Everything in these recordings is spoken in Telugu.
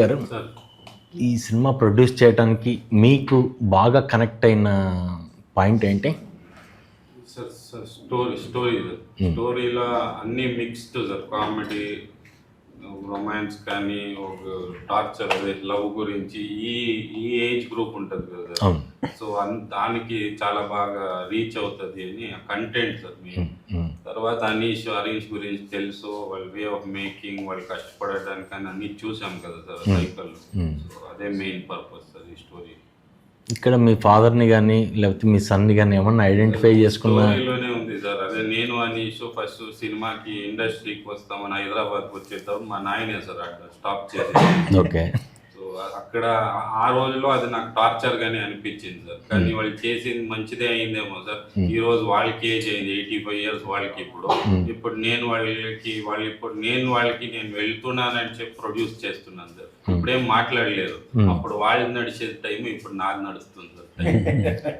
గారు సార్. ఈ సినిమా ప్రొడ్యూస్ చేయడానికి మీకు బాగా కనెక్ట్ అయిన పాయింట్ ఏంటి? సార్ సార్ స్టోరీ స్టోరీ స్టోరీలో అన్ని మిక్స్డ్ సార్. కామెడీ రొమాన్స్ కానీ ఒక టార్చర్ అదే లవ్ గురించి ఈ ఈ ఏజ్ గ్రూప్ ఉంటుంది కదా సార్. సో దానికి చాలా బాగా రీచ్ అవుతుంది అని కంటెంట్ సార్ మీ తర్వాత అనీష్ హరీష్ గురించి తెలుసు వాళ్ళ వే ఆఫ్ మేకింగ్ వాళ్ళు కష్టపడడానికి అని అన్ని చూసాం కదా సార్ సైకిల్ సో అదే మెయిన్ పర్పస్ సార్ ఈ స్టోరీ ఇక్కడ మీ ఫాదర్ని కానీ లేకపోతే మీ సన్ని కానీ ఏమన్నా ఐడెంటిఫై చేసుకున్న? స్టోరీలోనే ఉంది సార్. అదే నేను అనీష్ ఫస్ట్ సినిమాకి ఇండస్ట్రీకి వస్తామని హైదరాబాద్ వచ్చేద్దాం మా నాయనే సార్ అక్కడ స్టాప్ చేసి ఓకే అక్కడ ఆ రోజులో అది నాకు టార్చర్ గానే అనిపించింది సార్. కానీ వాళ్ళు చేసింది మంచిదే అయిందేమో సార్. ఈ రోజు వాళ్ళకి ఏజ్ అయింది ఎయిటీ ఫైవ్ ఇయర్స్ వాళ్ళకి ఇప్పుడు. ఇప్పుడు నేను వాళ్ళకి వాళ్ళు ఇప్పుడు నేను వాళ్ళకి నేను వెళ్తున్నానని చెప్పి ప్రొడ్యూస్ చేస్తున్నాను సార్. ఇప్పుడేం మాట్లాడలేదు. అప్పుడు వాళ్ళు నడిచే టైం ఇప్పుడు నాకు నడుస్తుంది సార్.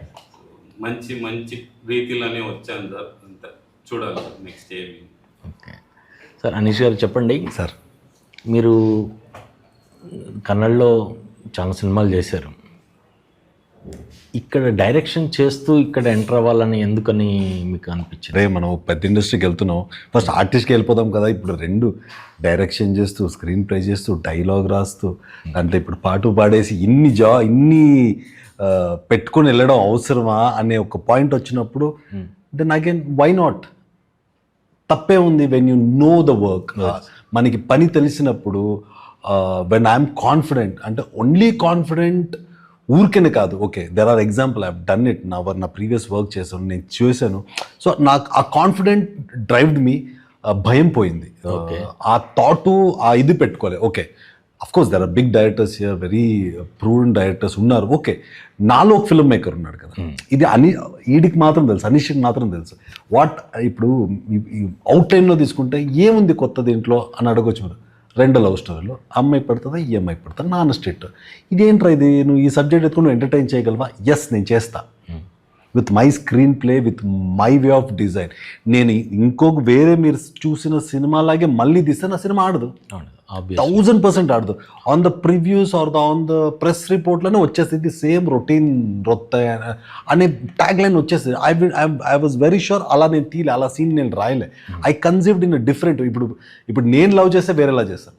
మంచి మంచి రీతిలోనే వచ్చాను సార్. అంత చూడాలి సార్ నెక్స్ట్ ఏమి. ఓకే. సార్ అనీష్ గారు చెప్పండి. సార్. మీరు కన్నడలో చాలా సినిమాలు చేశారు. ఇక్కడ డైరెక్షన్ చేస్తూ ఇక్కడ ఎంటర్ అవ్వాలని ఎందుకని మీకు అనిపించింది? రే మనం పెద్ద ఇండస్ట్రీకి వెళ్తున్నాం. ఫస్ట్ ఆర్టిస్ట్కి వెళ్ళిపోదాం కదా. ఇప్పుడు రెండు డైరెక్షన్ చేస్తూ స్క్రీన్ ప్లే చేస్తూ డైలాగ్ రాస్తూ అంటే ఇప్పుడు పాటు పాడేసి ఇన్ని జా ఇన్ని పెట్టుకొని వెళ్ళడం అవసరమా అనే ఒక పాయింట్ వచ్చినప్పుడు దెన్ అగైన్ వై నాట్ తప్పే ఉంది when you know the work మనకి పని తెలిసినప్పుడు వెన్ ఐఎమ్ కాన్ఫిడెంట్ అంటే ఓన్లీ కాన్ఫిడెంట్ ఊరికనే కాదు. Okay there are example I done it నా వర్ నా ప్రీవియస్ వర్క్ చేశాను నేను చేశాను. సో నాకు ఆ కాన్ఫిడెంట్ డ్రైవ్డ్ మీ భయం పోయింది. ఆ థాట్ ఆ ఇది పెట్టుకోలే. Okay of course there are big directors very proved directors ఉన్నారు. ఓకే నాలో ఒక ఫిల్మ్ మేకర్ ఉన్నాడు కదా. ఇది అని ఈడికి మాత్రం తెలుసు అనిష్కి మాత్రం తెలుసు. వాట్ ఇప్పుడు అవుట్ లైన్లో తీసుకుంటే ఏముంది కొత్త దీంట్లో అని అడగొచ్చు మీరు. రెండు లవ్ స్టోరీలు అమ్మాయి పడుతుందా ఈ అమ్మాయి పడుతుందా నాన్ స్టేట్ ఇదేంట్రా ఇది? నువ్వు ఈ సబ్జెక్ట్ ఎత్తుకుని ఎంటర్టైన్ చేయగలవా? ఎస్ నేను చేస్తా. With my screenplay with my way of design. నేను ఇంకొక వేరే మీరు చూసిన సినిమాలాగే మళ్ళీ తీస్తే నా సినిమా ఆడదు. థౌజండ్ పర్సెంట్ ఆడదు. On the previews or the on the press రిపోర్ట్లోనే వచ్చేసింది సేమ్ రొటీన్ రొత్త అనే ట్యాగ్ లైన్ వచ్చేసింది I I was very sure అలా నేను తీలే అలా సీన్ నేను రాయలే. ఐ కన్సీవ్డ్ ఇన్ డిఫరెంట్ ఇప్పుడు ఇప్పుడు నేను లవ్ చేస్తే వేరేలా చేస్తాను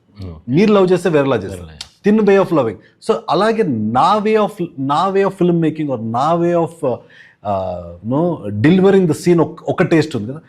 మీరు లవ్ చేస్తే వేరేలా చేస్తాను తిన్ వే ఆఫ్ లవింగ్ సో అలాగే నా వే ఆఫ్ నా way of film making or నా way of no delivering the scene ఒక టేస్ట్ ఉంది కదా.